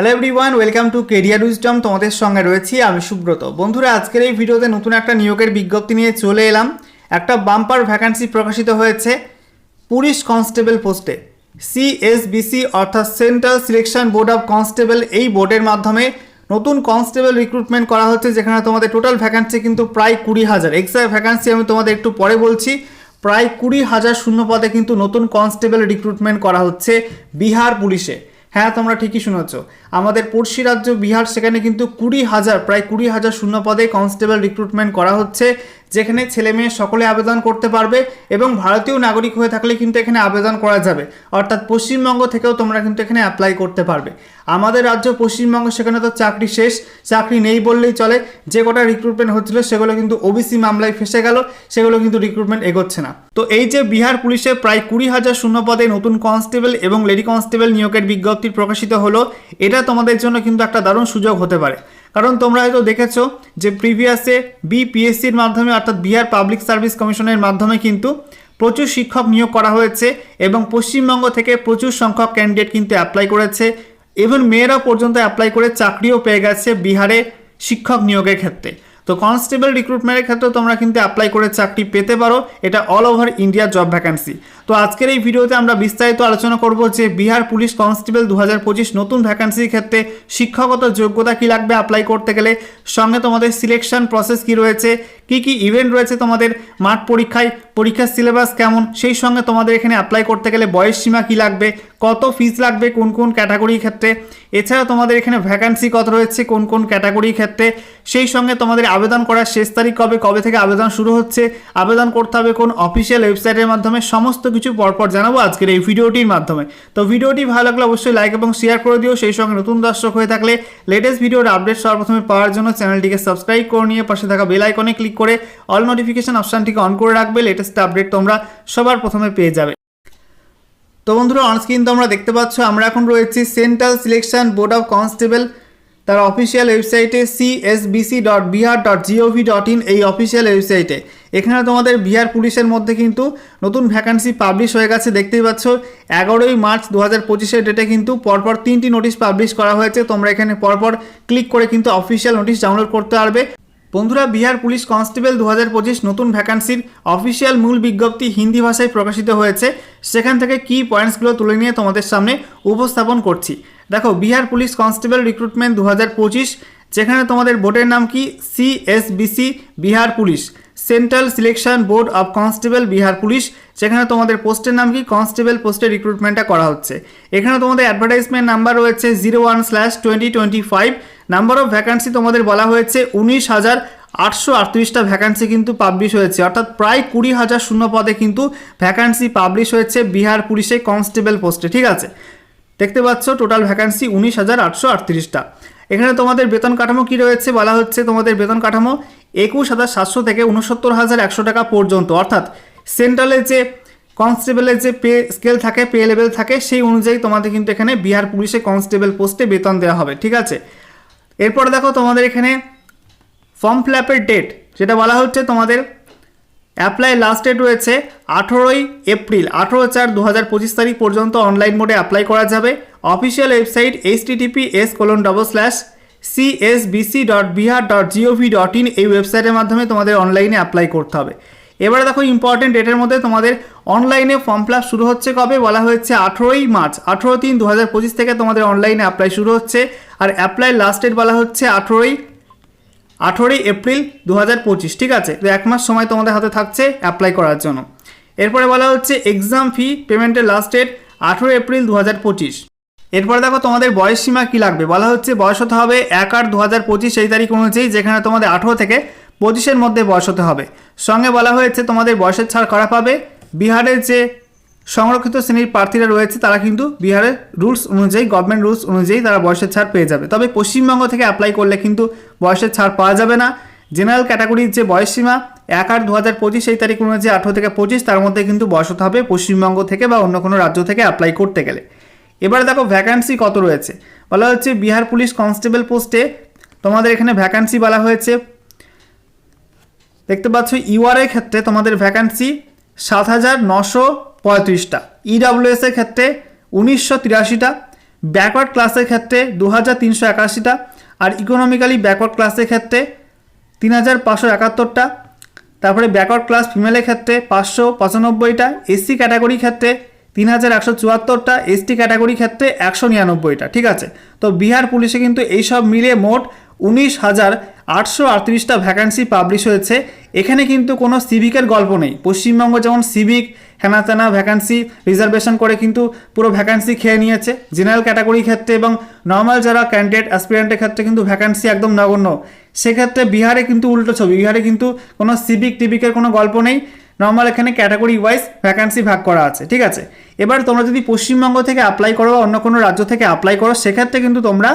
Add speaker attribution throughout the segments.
Speaker 1: Hello everyone welcome to Career Wisdom তোমাদের সঙ্গে রয়েছি আমি সুব্রত। বন্ধুরা, আজকের এই ভিডিওতে নতুন একটা নিয়োগের বিজ্ঞপ্তি নিয়ে চলে এলাম। একটা বাম্পার ভ্যাকান্সি প্রকাশিত হয়েছে পুলিশ কনস্টেবল পোস্টে সিএসবিসি অর্থাৎ Central Selection Board of Constable এই বোর্ডের মাধ্যমে নতুন কনস্টেবল রিক্রুটমেন্ট করা হচ্ছে, যেখানে তোমাদের টোটাল ভ্যাকান্সি কিন্তু প্রায় কুড়ি হাজার। এক্সট্রা ভ্যাকান্সি আমি তোমাদের একটু পরে বলছি, প্রায় কুড়ি হাজার শূন্য পদে কিন্তু নতুন কনস্টেবল রিক্রুটমেন্ট করা হচ্ছে বিহার পুলিশে। হ্যাঁ তোমরা ঠিকই শুনেছ। আমাদের পড়শি রাজ্য বিহার, সেখানে কিন্তু কুড়ি হাজার, প্রায় কুড়ি হাজার শূন্য পদে কনস্টেবল রিক্রুটমেন্ট করা হচ্ছে। যেখানে ছেলে মেয়ে সকলে আবেদন করতে পারবে এবং ভারতীয় নাগরিক হয়ে থাকলে কিন্তু এখানে আবেদন করা যাবে। অর্থাৎ পশ্চিমবঙ্গ থেকেও তোমরা কিন্তু এখানে অ্যাপ্লাই করতে পারবে। আমাদের রাজ্য পশ্চিমবঙ্গ সেখানে তো চাকরি শেষ, চাকরি নেই বললেই চলে। যে কটা রিক্রুটমেন্ট হচ্ছিল সেগুলো কিন্তু ওবিসি মামলায় ফেসে গেল, সেগুলো কিন্তু রিক্রুটমেন্ট এগোচ্ছে না। তো এই যে বিহার পুলিশে প্রায় কুড়ি হাজার শূন্য পদে নতুন কনস্টেবল এবং লেডি কনস্টেবল নিয়োগের বিজ্ঞপ্তি প্রকাশিত হলো, এটা তোমাদের জন্য কিন্তু একটা দারুণ সুযোগ হতে পারে। কারণ তোমরা হয়তো দেখেছ যে প্রিভিয়াসে বিপিএসসির মাধ্যমে, অর্থাৎ বিহার পাবলিক সার্ভিস কমিশনের মাধ্যমে কিন্তু প্রচুর শিক্ষক নিয়োগ করা হয়েছে এবং পশ্চিমবঙ্গ থেকে প্রচুর সংখ্যক ক্যান্ডিডেট কিন্তু অ্যাপ্লাই করেছে। ইভেন মেয়েরা পর্যন্ত অ্যাপ্লাই করে চাকরিও পেয়ে গেছে বিহারে শিক্ষক নিয়োগের ক্ষেত্রে। তো কনস্টেবল রিক্রুটমেন্টের ক্ষেত্রে তোমরা কিন্তু অ্যাপ্লাই করে চাকরি পেতে পারো। এটা all over India job vacancy তো আজকের এই ভিডিওতে আমরা বিস্তারিত আলোচনা করব যে বিহার পুলিশ কনস্টেবল দু হাজার পঁচিশ নতুন ভ্যাকান্সির ক্ষেত্রে শিক্ষাগত যোগ্যতা কী লাগবে অ্যাপ্লাই করতে গেলে। সঙ্গে তোমাদের সিলেকশন প্রসেস কী রয়েছে কি কি ইভেন্ট রয়েছে তোমাদের মাঠ পরীক্ষায়? পরীক্ষার সিলেবাস কেমন? সেই সঙ্গে তোমাদের এখানে অ্যাপ্লাই করতে গেলে বয়স সীমা কি লাগবে? কত ফিস লাগবে? কোন কোন ক্যাটাগরির ক্ষেত্রে? এছাড়া তোমাদের এখানে ভ্যাকান্সি কত রয়েছে? কোন কোন ক্যাটাগরির ক্ষেত্রে? সেই সঙ্গে তোমাদের আবেদন করার শেষ তারিখ কবে? কবে থেকে আবেদন শুরু হচ্ছে? আবেদন করতে হবে কোন অফিসিয়াল ওয়েবসাইটের মাধ্যমে? সমস্ত কিছু পরপর জানাব আজকের এই ভিডিওটির মাধ্যমে। তো ভিডিওটি ভালো লাগলে অবশ্যই লাইক এবং শেয়ার করে দিও। সেই সঙ্গে নতুন দর্শক হয়ে থাকলে লেটেস্ট ভিডিওর আপডেট সর্বপ্রথমে পাওয়ার জন্য চ্যানেলটিকে সাবস্ক্রাইব করে নিয়ে পাশে থাকা বেল আইকনে ক্লিক করে অল নোটিফিকেশন অপশানটিকে অন করে রাখবে। লেটেস্ট আপডেট তোমরা সবার প্রথমে পেয়ে যাবে। তো বন্ধুরা অনস্ক্রিন তোমরা দেখতে পাচ্ছ, আমরা এখন রয়েছি Central Selection Board of Constable তার অফিসিয়াল ওয়েবসাইটে CSBC dot Bihar dot GOV dot in এই অফিসিয়াল ওয়েবসাইটে এখানে তোমাদের বিহার পুলিশের মধ্যে কিন্তু নতুন ভ্যাকান্সি পাবলিশ হয়ে গেছে। দেখতেই পাচ্ছ, এগারোই মার্চ দু হাজার পঁচিশের ডেটে কিন্তু পরপর তিনটি নোটিশ পাবলিশ করা হয়েছে। তোমরা এখানে পরপর ক্লিক করে কিন্তু অফিসিয়াল নোটিশ ডাউনলোড করতে পারবে। বন্ধুরা, বিহার পুলিশ কনস্টেবল দু হাজার পঁচিশ নতুন ভ্যাকান্সির অফিসিয়াল মূল বিজ্ঞপ্তি হিন্দি ভাষায় প্রকাশিত হয়েছে। সেখান থেকে কি পয়েন্টসগুলো তুলে নিয়ে তোমাদের সামনে উপস্থাপন করছি। দেখো, বিহার পুলিশ কনস্টেবল রিক্রুটমেন্ট দু হাজার পঁচিশ, যেখানে তোমাদের বোর্ডের নাম কি? CSBC Bihar police. Central Selection Board of Constable Bihar police. যেখানে তোমাদের পোস্টের নাম কি? কনস্টেবল পোস্টের রিক্রুটমেন্টটা করা হচ্ছে। এখানে তোমাদের অ্যাডভার্টাইজমেন্ট নাম্বার রয়েছে zero one slash twenty twenty five number of vacancy তোমাদের বলা হয়েছে উনিশ হাজার আটশো আটত্রিশটা ভ্যাকান্সি কিন্তু পাবলিশ হয়েছে। অর্থাৎ প্রায় কুড়ি হাজার শূন্য পদে কিন্তু ভ্যাকান্সি পাবলিশ হয়েছে বিহার পুলিশে কনস্টেবল পোস্টে, ঠিক আছে? দেখতে পাচ্ছ টোটাল ভ্যাকান্সি উনিশ হাজার আটশো আটত্রিশটা। এখানে তোমাদের বেতন কাঠামো কি রয়েছে? বলা হচ্ছে তোমাদের বেতন কাঠামো একুশ হাজার সাতশো থেকে উনসত্তর হাজার একশো টাকা পর্যন্ত। অর্থাৎ সেন্ট্রালের যে কনস্টেবলের যে পে স্কেল থাকে, পে লেভেল থাকে, সেই অনুযায়ী তোমাদের কিন্তু এখানে বিহার পুলিশে কনস্টেবল পোস্টে বেতন দেওয়া হবে, ঠিক আছে? এরপর দেখো তোমাদের এখানে ফর্ম ফিল আপের ডেট, যেটা বলা হচ্ছে তোমাদের অ্যাপ্লাই লাস্ট ডেট রয়েছে আঠেরোই এপ্রিল, আঠেরো চার দু হাজার পঁচিশ তারিখ পর্যন্ত অনলাইন মোডে অ্যাপ্লাই করা যাবে। Official website H TTP S colon double slash CSBC dot Bihar dot GOV dot in এই ওয়েবসাইটের মাধ্যমে তোমাদের অনলাইনে অ্যাপ্লাই করতে হবে। এবারে দেখো ইম্পর্টেন্ট ডেটের মধ্যে তোমাদের অনলাইনে ফর্ম ফিল শুরু হচ্ছে কবে? বলা হয়েছে আঠেরোই মার্চ, আঠেরো তিন দু থেকে তোমাদের অনলাইনে অ্যাপ্লাই শুরু হচ্ছে। আর অ্যাপ্লাই লাস্ট ডেট বলা হচ্ছে আঠেরোই আঠেরোই এপ্রিল দু হাজার পঁচিশ, ঠিক আছে? তো এক মাস সময় তোমাদের হাতে থাকছে অ্যাপ্লাই করার জন্য। এরপরে বলা হচ্ছে এক্সাম ফি পেমেন্টের লাস্ট ডেট আঠেরো এপ্রিল দু হাজার পঁচিশ। এরপরে দেখো তোমাদের বয়স সীমা কী লাগবে? বলা হচ্ছে বয়স হতে হবে এক আট দু হাজার পঁচিশ, সেই তারিখ অনুযায়ী, যেখানে তোমাদের আঠেরো থেকে পঁচিশের মধ্যে বয়স হতে হবে। সঙ্গে বলা হয়েছে, তোমাদের বয়সের ছাড় করা পাবে? বিহারের যে সংরক্ষিত শ্রেণির প্রার্থীরা রয়েছে, তারা কিন্তু বিহারের রুলস অনুযায়ী গভর্নমেন্ট রুলস অনুযায়ী তারা বয়সের ছাড় পেয়ে যাবে। তবে পশ্চিমবঙ্গ থেকে অ্যাপ্লাই করলে কিন্তু বয়সের ছাড় পাওয়া যাবে না। জেনারেল ক্যাটাগরির যে বয়স সীমা, এক আট দু হাজার পঁচিশ, সেই তারিখ অনুযায়ী আঠেরো থেকে পঁচিশ, তার মধ্যে কিন্তু বয়স হতে হবে পশ্চিমবঙ্গ থেকে বা অন্য কোনো রাজ্য থেকে অ্যাপ্লাই করতে গেলে। এবারে দেখো ভ্যাকান্সি কত রয়েছে? বলা হচ্ছে, বিহার পুলিশ কনস্টেবল পোস্টে তোমাদের এখানে ভ্যাকান্সি বলা হয়েছে। দেখতে পাচ্ছ ইউআর এর ক্ষেত্রে তোমাদের ভ্যাকান্সি সাত হাজার নশো পঁয়ত্রিশটা। ইডাব্লিউএস এর ক্ষেত্রে উনিশশো তিরাশিটা। ব্যাকওয়ার্ড ক্লাসের ক্ষেত্রে দু হাজার তিনশো একাশিটা। আর ইকোনমিক্যালি ব্যাকওয়ার্ড ক্লাসের ক্ষেত্রে তিন হাজার পাঁচশো একাত্তরটা। তারপরে ব্যাকওয়ার্ড ক্লাস ফিমেলের ক্ষেত্রে পাঁচশো পঁচানব্বইটা। এসসি ক্যাটাগরির ক্ষেত্রে তিন হাজার একশো চুয়াত্তরটা। এসটি ক্যাটাগরির ক্ষেত্রে একশো নিরানব্বইটা। ঠিক আছে? তো বিহার পুলিশে কিন্তু এইসব মিলিয়ে মোট উনিশ হাজার আটশো আটত্রিশটা ভ্যাকান্সি পাবলিশ হয়েছে। এখানে কিন্তু কোনো সিভিকের গল্প নেই। পশ্চিমবঙ্গ যেমন সিভিক হেনাতেনা ভ্যাকান্সি রিজার্ভেশন করে কিন্তু পুরো ভ্যাকান্সি খেয়ে নিয়েছে। জেনারেল ক্যাটাগরির ক্ষেত্রে এবং নর্মাল যারা ক্যান্ডিডেট অ্যাসপিরেন্টের ক্ষেত্রে কিন্তু ভ্যাকান্সি একদম নগণ্য। সেক্ষেত্রে বিহারে কিন্তু উল্টো ছবি। বিহারে কিন্তু কোনো সিভিক টিভিকের কোনো গল্প নেই। নর্মাল এখানে ক্যাটাগরি ওয়াইজ ভ্যাকান্সি ভাগ করা আছে। ঠিক আছে? এবার তোমরা যদি পশ্চিমবঙ্গ থেকে অ্যাপ্লাই করো বা অন্য কোনো রাজ্য থেকে অ্যাপ্লাই করো, সেক্ষেত্রে কিন্তু তোমরা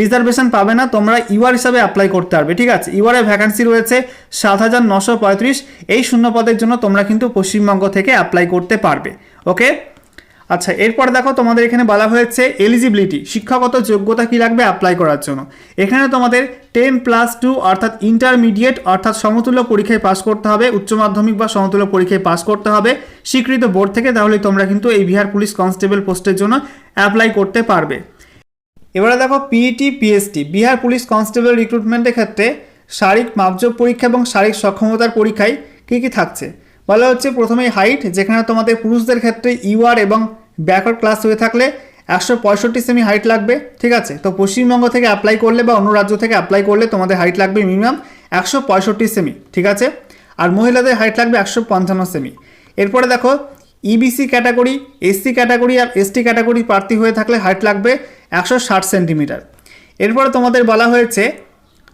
Speaker 1: রিজার্ভেশন পাবে না, তোমরা ইউআর হিসাবে অ্যাপ্লাই করতে পারবে, ঠিক আছে? ইউআরে ভ্যাকান্সি রয়েছে সাত হাজার নশো পঁয়ত্রিশ, এই শূন্য পদের জন্য তোমরা কিন্তু পশ্চিমবঙ্গ থেকে অ্যাপ্লাই করতে পারবে ওকে আচ্ছা এরপর দেখো তোমাদের এখানে বলা হয়েছে এলিজিবিলিটি শিক্ষাগত যোগ্যতা কী লাগবে অ্যাপ্লাই করার জন্য। এখানে তোমাদের টেন প্লাস টু অর্থাৎ ইন্টারমিডিয়েট অর্থাৎ সমতুল্য পরীক্ষায় পাস করতে হবে, উচ্চ মাধ্যমিক বা সমতুল্য পরীক্ষায় পাস করতে হবে, স্বীকৃত বোর্ড থেকে, তাহলে তোমরা কিন্তু এই বিহার পুলিশ কনস্টেবল পোস্টের জন্য অ্যাপ্লাই করতে পারবে। এবারে দেখো PET PST Bihar police constable রিক্রুটমেন্টের ক্ষেত্রে শারীরিক মাপজোপ পরীক্ষা এবং শারীরিক সক্ষমতার পরীক্ষায় কী কী থাকছে? বলা হচ্ছে প্রথমেই হাইট যেখানে তোমাদের পুরুষদের ক্ষেত্রে ইউআর এবং ব্যাকওয়ার্ড ক্লাস হয়ে থাকলে একশো পঁয়ষট্টি সেমি হাইট লাগবে, ঠিক আছে? তো পশ্চিমবঙ্গ থেকে অ্যাপ্লাই করলে বা অন্য রাজ্য থেকে অ্যাপ্লাই করলে তোমাদের হাইট লাগবে মিনিমাম একশো পঁয়ষট্টি সেমি ঠিক আছে? আর মহিলাদের হাইট লাগবে একশো পঞ্চান্ন সেমি এরপরে দেখো ইবিসি ক্যাটাগরি এসসি ক্যাটাগরি আর এসটি ক্যাটাগরি প্রার্থী হয়ে থাকলে হাইট লাগবে একশো ষাট সেন্টিমিটার এরপরে তোমাদের বলা হয়েছে,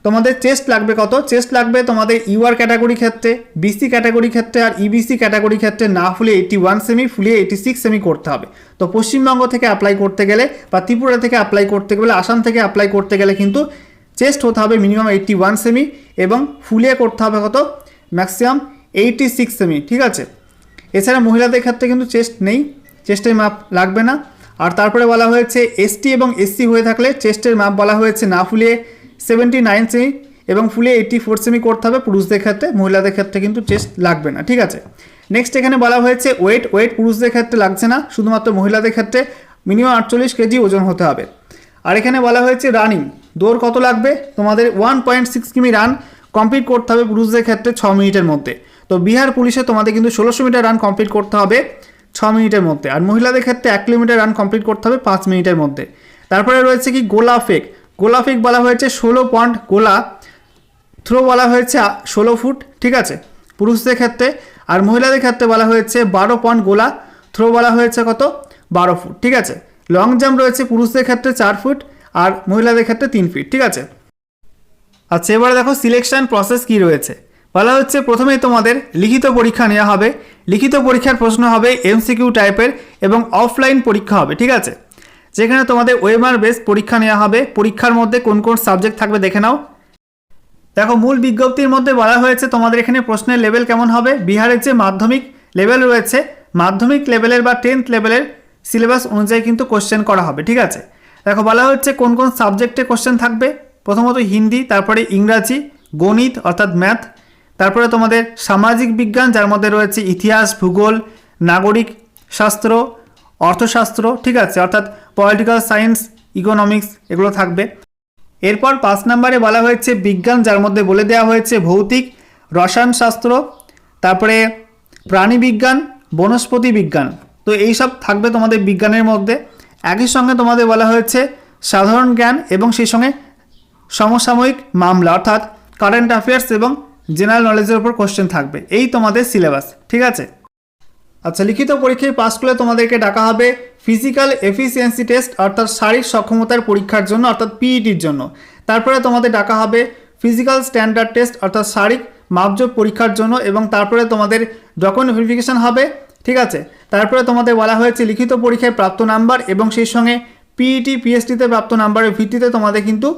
Speaker 1: তোমাদের চেস্ট লাগবে কত? চেস্ট লাগবে তোমাদের ইউআর ক্যাটাগরি ক্ষেত্রে বিসি ক্যাটাগরি ক্ষেত্রে আর ইবিসি ক্যাটাগরি ক্ষেত্রে না ফুলে এইটি ওয়ান সেমি ফুলিয়ে এইটি সিক্স সেমি করতে হবে। তো পশ্চিমবঙ্গ থেকে অ্যাপ্লাই করতে গেলে বা ত্রিপুরা থেকে অ্যাপ্লাই করতে গেলে, আসাম থেকে অ্যাপ্লাই করতে গেলে কিন্তু চেস্ট হতে হবে মিনিমাম এইটটি ওয়ান সেমি এবং ফুলিয়ে করতে হবে কত? ম্যাক্সিমাম এইটি সিক্স সেমি ঠিক আছে? এছাড়া মহিলাদের ক্ষেত্রে কিন্তু চেস্ট নেই, চেস্টের মাপ লাগবে না। আর তারপরে বলা হয়েছে এসটি এবং এসসি হয়ে থাকলে চেস্টের মাপ বলা হয়েছে না ফুলিয়ে সেভেন্টি নাইন সেমি এবং ফুলে এইটটি ফোর সেমি করতে হবে। পুরুষদের ক্ষেত্রে, মহিলাদের ক্ষেত্রে কিন্তু চেস্ট লাগবে না, ঠিক আছে? নেক্সট এখানে বলা হয়েছে ওয়েট ওয়েট পুরুষদের ক্ষেত্রে লাগছে না, শুধুমাত্র মহিলাদের ক্ষেত্রে। মিনিমাম আটচল্লিশ কেজি ওজন হতে হবে। আর এখানে বলা হয়েছে রানিং দৌড় কত লাগবে? তোমাদের ওয়ান পয়েন্ট সিক্স কিমি রান কমপ্লিট করতে হবে পুরুষদের ক্ষেত্রে ছ মিনিটের মধ্যে। তো বিহার পুলিশে তোমাদের কিন্তু ষোলোশো মিটার রান কমপ্লিট করতে হবে ছ মিনিটের মধ্যে। আর মহিলাদের ক্ষেত্রে এক কিলোমিটার রান কমপ্লিট করতে হবে পাঁচ মিনিটের মধ্যে। তারপরে রয়েছে কি গোলা ফেক গোলা ফেক বলা হয়েছে ষোলো পয়েন্ট গোলা। থ্রো বলা হয়েছে ষোলো ফুট ঠিক আছে? পুরুষদের ক্ষেত্রে। আর মহিলাদের ক্ষেত্রে বলা হয়েছে বারো পয়েন্ট গোলা। থ্রো বলা হয়েছে কত? বারো ফুট ঠিক আছে? লং জাম্প রয়েছে পুরুষদের ক্ষেত্রে চার ফুট আর মহিলাদের ক্ষেত্রে তিন ফিট ঠিক আছে? আচ্ছা এবারে দেখো সিলেকশন প্রসেস কি রয়েছে। বলা হচ্ছে প্রথমেই তোমাদের লিখিত পরীক্ষা নেওয়া হবে। লিখিত পরীক্ষার প্রশ্ন হবে এমসিকিউ টাইপের এবং অফলাইন পরীক্ষা হবে, ঠিক আছে? যেখানে তোমাদের ওয়েমার বেস পরীক্ষা নেওয়া হবে। পরীক্ষার মধ্যে কোন কোন সাবজেক্ট থাকবে দেখে নাও। দেখো, মূল বিজ্ঞপ্তির মধ্যে বলা হয়েছে তোমাদের এখানে প্রশ্নের লেভেল কেমন হবে। বিহারের যে মাধ্যমিক লেভেল রয়েছে, মাধ্যমিক লেভেলের বা টেন্থ লেভেলের সিলেবাস অনুযায়ী কিন্তু কোশ্চেন করা হবে, ঠিক আছে? দেখো, বলা হচ্ছে কোন কোন সাবজেক্টে কোশ্চেন থাকবে। প্রথমত হিন্দি, তারপরে ইংরাজি, গণিত, অর্থাৎ ম্যাথ তারপরে তোমাদের সামাজিক বিজ্ঞান, যার মধ্যে রয়েছে ইতিহাস, ভূগোল, নাগরিক শাস্ত্র, অর্থশাস্ত্র, ঠিক আছে? অর্থাৎ পলিটিক্যাল সায়েন্স ইকোনমিক্স এগুলো থাকবে। এরপর পাঁচ নম্বরে বলা হয়েছে বিজ্ঞান, যার মধ্যে বলে দেওয়া হয়েছে ভৌতিক রসায়নশাস্ত্র তারপরে প্রাণী বিজ্ঞান, বনস্পতি বিজ্ঞান। তো এই সব থাকবে তোমাদের বিজ্ঞানের মধ্যে। একই সঙ্গে তোমাদের বলা হয়েছে সাধারণ জ্ঞান এবং সেই সঙ্গে সমসাময়িক মামলা, অর্থাৎ কারেন্ট অ্যাফেয়ার্স এবং জেনারেল নলেজের উপর কোশ্চেন থাকবে। এই তোমাদের সিলেবাস ঠিক আছে? আচ্ছা লিখিত পরীক্ষায় পাস করলে তোমাদেরকে ডাকা হবে ফিজিক্যাল এফিসিয়েন্সি টেস্ট অর্থাৎ শারীরিক সক্ষমতার পরীক্ষার জন্য, অর্থাৎ পিইটির জন্য। তারপরে তোমাদের ডাকা হবে ফিজিক্যাল স্ট্যান্ডার্ড টেস্ট অর্থাৎ শারীরিক মাপজোপ পরীক্ষার জন্য, এবং তারপরে তোমাদের ডকুমেন্ট ভেরিফিকেশন হবে, ঠিক আছে? তারপরে তোমাদের বলা হয়েছে লিখিত পরীক্ষায় প্রাপ্ত নাম্বার এবং সেই সঙ্গে পিইটি পিএসটিতে প্রাপ্ত নাম্বারের ভিত্তিতে তোমাদের কিন্তু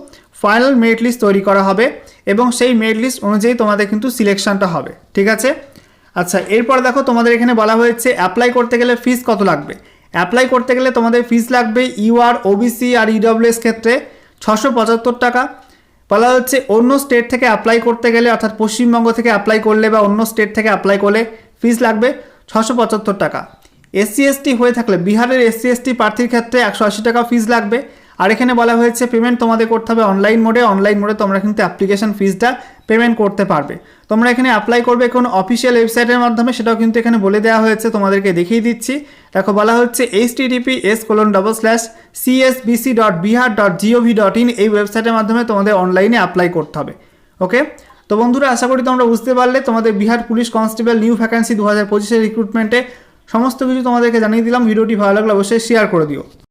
Speaker 1: ফাইনাল মেরিট লিস্ট তৈরি করা হবে এবং সেই মেরিট লিস্ট অনুযায়ী তোমাদের কিন্তু সিলেকশনটা হবে, ঠিক আছে? আচ্ছা এরপর দেখো তোমাদের এখানে বলা হয়েছে অ্যাপ্লাই করতে গেলে ফিস কত লাগবে? অ্যাপ্লাই করতে গেলে তোমাদের ফিস লাগবে ইউআর ওবিসি আর ইডব্লিউএস ক্ষেত্রে ছশো পঁচাত্তর টাকা। বলা হচ্ছে অন্য স্টেট থেকে অ্যাপ্লাই করতে গেলে, অর্থাৎ পশ্চিমবঙ্গ থেকে অ্যাপ্লাই করলে বা অন্য স্টেট থেকে অ্যাপ্লাই করলে ফিস লাগবে ছশো পঁচাত্তর টাকা। এসসি এসটি হয়ে থাকলে বিহারের এসসি এসটি প্রার্থীর ক্ষেত্রে একশো আশি টাকা ফিস লাগবে। আর এখানে বলা হয়েছে পেমেন্ট তোমাদের করতে হবে অনলাইন মোডে অনলাইন মোডে তোমরা কিন্তু অ্যাপ্লিকেশন ফিসটা পেমেন্ট করতে পারবে। তোমরা এখানে অ্যাপ্লাই করবে কোন অফিসিয়াল ওয়েবসাইটের মাধ্যমে। সেটাও কিন্তু এখানে বলে দেওয়া হয়েছে, তোমাদেরকে দেখিয়ে দিচ্ছি। দেখো, বলা হচ্ছে H TTP S colon double slash CSBC dot Bihar dot GOV dot in এই ওয়েবসাইটের মাধ্যমে তোমাদের অনলাইনে অ্যাপ্লাই করতে হবে। ওকে তো বন্ধুরা, আশা করি তোমরা বুঝতে পারলে। তোমাদের Bihar police constable new vacancy দু হাজার পঁচিশের রিক্রুটমেন্টে সমস্ত কিছু তোমাদেরকে জানিয়ে দিলাম। ভিডিওটি ভালো লাগলে অবশ্যই শেয়ার করে দিও।